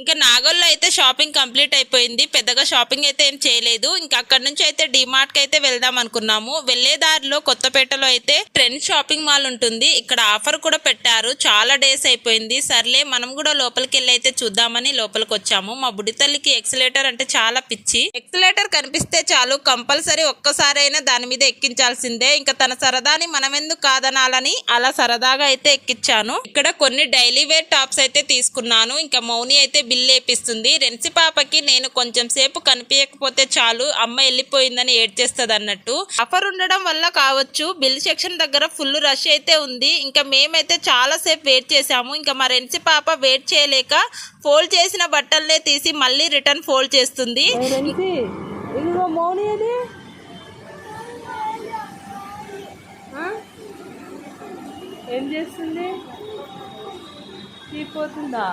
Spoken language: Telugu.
ఇంకా నాగోల్లో అయితే షాపింగ్ కంప్లీట్ అయిపోయింది. పెద్దగా షాపింగ్ అయితే ఏం చేయలేదు. ఇంకా అక్కడ నుంచి అయితే డిమార్ట్కి అయితే వెళ్దాం అనుకున్నాము. వెళ్ళే దారిలో కొత్తపేటలో అయితే ట్రెండ్ షాపింగ్ మాల్ ఉంటుంది. ఇక్కడ ఆఫర్ కూడా పెట్టారు. చాలా డేస్ అయిపోయింది. సర్లే మనం కూడా లోపలికి వెళ్ళి అయితే చూద్దామని లోపలికి వచ్చాము. మా బుడి తల్లికి ఎక్సలేటర్ అంటే చాలా పిచ్చి. ఎక్సలేటర్ కనిపిస్తే చాలు కంపల్సరీ ఒక్కసారైనా దాని మీద ఎక్కించాల్సిందే. ఇంకా తన సరదాని మనం ఎందుకు కాదనాలని అలా సరదాగా అయితే ఎక్కించాను. ఇక్కడ కొన్ని డైలీ వేర్ టాప్స్ అయితే తీసుకున్నాను. ఇంకా మౌని అయితే బిల్ వేపిస్తుంది. రెన్సి పాపకి నేను కొంచెం సేపు కనిపించకపోతే చాలు అమ్మ వెళ్ళిపోయిందని ఏడ్చేస్తుంది అన్నట్టు ఆఫర్ ఉండడం వల్ల కావచ్చు బిల్ సెక్షన్ దగ్గర ఫుల్ రష్ అయితే ఉంది. ఇంకా మేమైతే చాలా సేపు వెయిట్ చేసాము ఇంకా మా రెన్సి పాప వెయిట్ చేయలేక ఫోల్డ్ చేసిన బట్టలనే తీసి మళ్ళీ రిటర్న్ ఫోల్డ్ చేస్తుంది. ఏం చేస్తుంది? తీపోతుందా